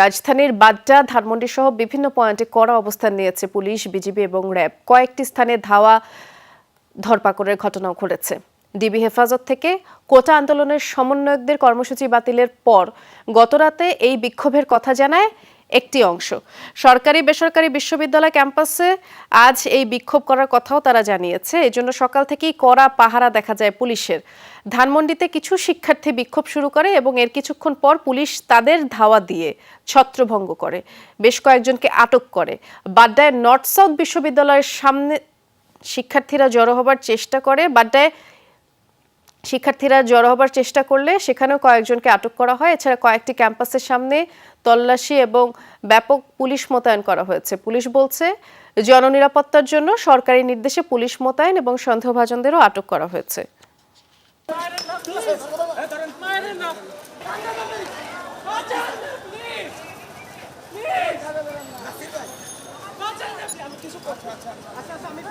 রাজধানীর বাড্ডা ধানমন্ডি সহ বিভিন্ন পয়েন্টে কড়া অবস্থান নিয়েছে পুলিশ, বিজিবি এবং র্যাব। কয়েকটি স্থানে ধাওয়া, ধরপাকড়ের ঘটনাও ঘটেছে। ডিবি হেফাজত থেকে কোটা আন্দোলনের সমন্বয়কদের কর্মসূচি বাতিলের পর গতরাতে এই বিক্ষোভের কথা জানায় একটি অংশ। সরকারি বেসরকারি বিশ্ববিদ্যালয় ক্যাম্পাসে আজ এই বিক্ষোভ করার কথাও তারা জানিয়েছে। এজন্য সকাল থেকেই কড়া পাহারা দেখা যায় পুলিশের। ধানমন্ডিতে কিছু শিক্ষার্থী বিক্ষোভ শুরু করে এবং এর কিছুক্ষণ পর পুলিশ তাদের ধাওয়া দিয়ে ছত্রভঙ্গ করে। বেশ কয়েকজনকে আটক করে। বাড্ডায় নর্থ সাউথ বিশ্ববিদ্যালয়ের সামনে শিক্ষার্থীরা জড়ো হবার চেষ্টা করে। বাড্ডায় শিক্ষার্থীরা জড়ো হবার চেষ্টা করলে সেখানেও কয়েকজনকে আটক করা হয়। এছাড়া কয়েকটি ক্যাম্পাসের সামনে তল্লাশি এবং ব্যাপক পুলিশ মোতায়েন করা হয়েছে। পুলিশ বলছে, জননিরাপত্তার জন্য সরকারি নির্দেশে পুলিশ মোতায়েন এবং সন্দেহভাজনদেরও আটক করা হয়েছে। আমি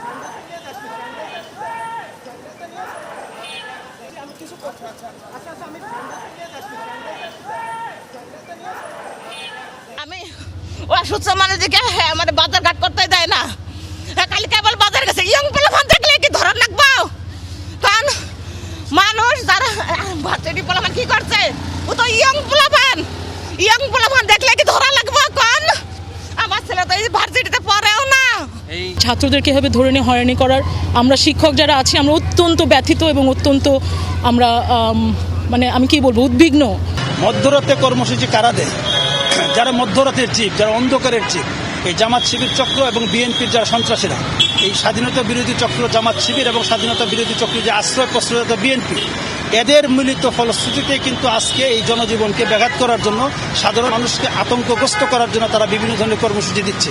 অসুস্থ মানুষকে হ্যাঁ মানে বাজার ঘাট করতে দেয় না। হ্যাঁ খালি ছাত্রদেরকে এভাবে ধরে নিয়ে হয়রানি করার আমরা শিক্ষক যারা আছি, আমরা অত্যন্ত ব্যথিত এবং অত্যন্ত আমরা মানে আমি কি বলব, উদ্বিগ্ন। মধ্যরাতে কর্মসূচি কারা দেয়? যারা মধ্যরাতের চিফ যারা অন্ধকারের চিফ এই জামাত শিবির চক্র এবং বিএনপির যারা সন্ত্রাসীরা, এই স্বাধীনতা বিরোধী চক্র জামাত শিবির এবং স্বাধীনতা বিরোধী চক্র যে আশ্রয় প্রশ্রয়তা বিএনপি, এদের মিলিত ফলশ্রুতিতে কিন্তু আজকে এই জনজীবনকে ব্যাঘাত করার জন্য সাধারণ মানুষকে আতঙ্কগ্রস্ত করার জন্য তারা বিভিন্ন ধরনের কর্মসূচি দিচ্ছে।